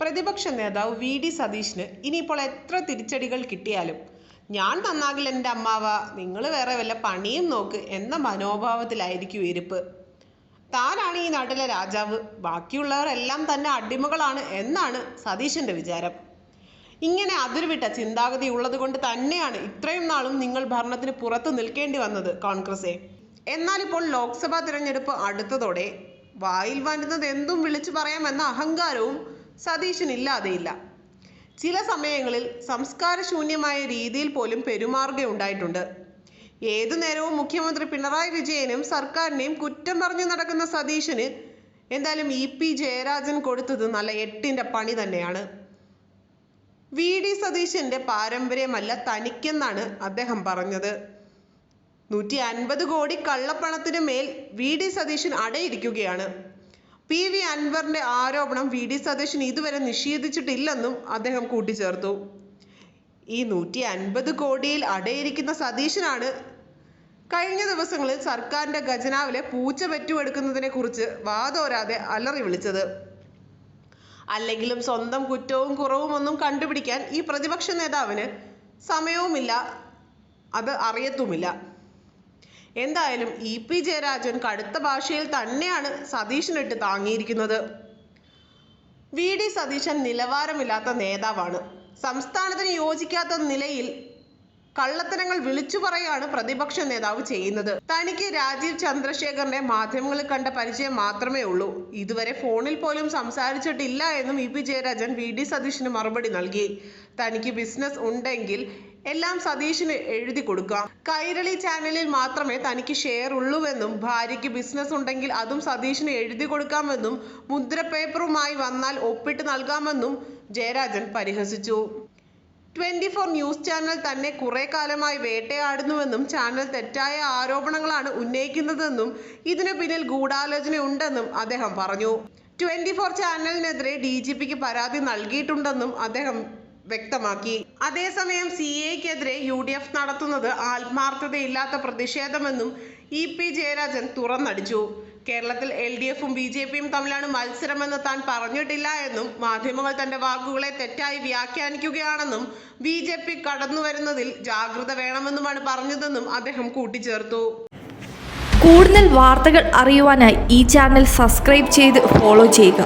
പ്രതിപക്ഷ നേതാവ് V D സതീഷിന് ഇനിയിപ്പോൾ എത്ര തിരിച്ചടികൾ കിട്ടിയാലും ഞാൻ നന്നാകില്ല എന്റെ അമ്മാവ നിങ്ങൾ വേറെ വല്ല പണിയും നോക്ക് എന്ന മനോഭാവത്തിലായിരിക്കും ഇരിപ്പ്. താനാണ് ഈ നാട്ടിലെ രാജാവ് ബാക്കിയുള്ളവരെല്ലാം തന്നെ അടിമകളാണ് എന്നാണ് സതീശന്റെ വിചാരം. ഇങ്ങനെ അതിരുവിട്ട ചിന്താഗതി ഉള്ളത് കൊണ്ട് തന്നെയാണ് ഇത്രയും നാളും നിങ്ങൾ ഭരണത്തിന് പുറത്തു നിൽക്കേണ്ടി വന്നത് കോൺഗ്രസേ എന്നാൽ ഇപ്പോൾ ലോക്സഭാ തിരഞ്ഞെടുപ്പ് അടുത്തതോടെ വായിൽ വരുന്നത് എന്തും വിളിച്ചു പറയാമെന്ന അഹങ്കാരവും സതീശനില്ലാതെയില്ല. ചില സമയങ്ങളിൽ സംസ്കാരശൂന്യമായ രീതിയിൽ പോലും പെരുമാറുകയുണ്ടായിട്ടുണ്ട് ഏതു നേരവും മുഖ്യമന്ത്രി പിണറായി വിജയനും സർക്കാരിനെയും കുറ്റം പറഞ്ഞു നടക്കുന്ന സതീശന് എന്തായാലും ഇ പി ജയരാജൻ കൊടുത്തത് നല്ല എട്ടിന്റെ പണി തന്നെയാണ്. വി ഡി സതീശന്റെ പാരമ്പര്യമല്ല തനിക്കെന്നാണ് അദ്ദേഹം പറഞ്ഞത്. നൂറ്റി അൻപത് കോടി കള്ളപ്പണത്തിന് മേൽ വി ഡി സതീശൻ അടയിരിക്കുകയാണ്. പി വി അൻവറിന്റെ ആരോപണം വി ഡി സതീശൻ ഇതുവരെ നിഷേധിച്ചിട്ടില്ലെന്നും അദ്ദേഹം കൂട്ടിച്ചേർത്തു. ഈ നൂറ്റി അൻപത് കോടിയിൽ അടയിരിക്കുന്ന സതീശനാണ് കഴിഞ്ഞ ദിവസങ്ങളിൽ സർക്കാരിന്റെ ഖജനാവിലെ പൂച്ച പറ്റുവെടുക്കുന്നതിനെ കുറിച്ച് വാതോരാതെ അലറി വിളിച്ചത്. അല്ലെങ്കിലും സ്വന്തം കുറ്റവും കുറവും ഒന്നും കണ്ടുപിടിക്കാൻ ഈ പ്രതിപക്ഷ നേതാവിന് സമയവുമില്ല അത് അറിയത്തുമില്ല. എന്തായാലും ഇ പി ജയരാജൻ കടുത്ത ഭാഷയിൽ തന്നെയാണ് സതീശനിട്ട് താങ്ങിയിരിക്കുന്നത്. വി ഡി സതീശൻ നിലവാരമില്ലാത്ത നേതാവാണ്. സംസ്ഥാനത്തിന് യോജിക്കാത്ത നിലയിൽ കള്ളത്തരങ്ങൾ വിളിച്ചു പറയാണ് പ്രതിപക്ഷ നേതാവ് ചെയ്യുന്നത്. തനിക്ക് രാജീവ് ചന്ദ്രശേഖറിന്റെ മാധ്യമങ്ങളിൽ കണ്ട പരിചയം മാത്രമേ ഉള്ളൂ. ഇതുവരെ ഫോണിൽ പോലും സംസാരിച്ചിട്ടില്ല എന്നും E P Jayarajan V D സതീഷിന് മറുപടി നൽകി. തനിക്ക് ബിസിനസ് ഉണ്ടെങ്കിൽ എല്ലാം സതീഷിന് എഴുതി കൊടുക്കാം. കൈരളി ചാനലിൽ മാത്രമേ തനിക്ക് ഷെയർ ഉള്ളൂവെന്നും ഭാര്യയ്ക്ക് ബിസിനസ് ഉണ്ടെങ്കിൽ അതും സതീഷിന് എഴുതി കൊടുക്കാമെന്നും മുദ്ര പേപ്പറുമായി വന്നാൽ ഒപ്പിട്ട് നൽകാമെന്നും ജയരാജൻ പരിഹസിച്ചു. ട്വന്റി ഫോർ ന്യൂസ് ചാനൽ തന്നെ കുറെ കാലമായി വേട്ടയാടുന്നുവെന്നും ചാനൽ തെറ്റായ ആരോപണങ്ങളാണ് ഉന്നയിക്കുന്നതെന്നും ഇതിനു പിന്നിൽ ഗൂഢാലോചനയുണ്ടെന്നും അദ്ദേഹം പറഞ്ഞു. ട്വന്റി ഫോർ ചാനലിനെതിരെ ഡി ജി പിക്ക് പരാതി നൽകിയിട്ടുണ്ടെന്നും അദ്ദേഹം വ്യക്തമാക്കി. അതേസമയം സി എക്കെതിരെ യു ഡി എഫ് നടത്തുന്നത് ആത്മാർത്ഥതയില്ലാത്ത പ്രതിഷേധമെന്നും ഇ പി ജയരാജൻ തുറന്നടിച്ചു. കേരളത്തിൽ എൽ ഡി എഫും ബി ജെ പിയും തമ്മിലാണ് മത്സരമെന്ന് താൻ പറഞ്ഞിട്ടില്ല എന്നും മാധ്യമങ്ങൾ തന്റെ വാക്കുകളെ തെറ്റായി വ്യാഖ്യാനിക്കുകയാണെന്നും ബി ജെ പി കടന്നുവരുന്നതിൽ ജാഗ്രത വേണമെന്നുമാണ് പറഞ്ഞതെന്നും അദ്ദേഹം കൂട്ടിച്ചേർത്തു. കൂടുതൽ വാർത്തകൾ അറിയുവാനായി ഈ ചാനൽ സബ്സ്ക്രൈബ് ചെയ്ത് ഫോളോ ചെയ്യുക.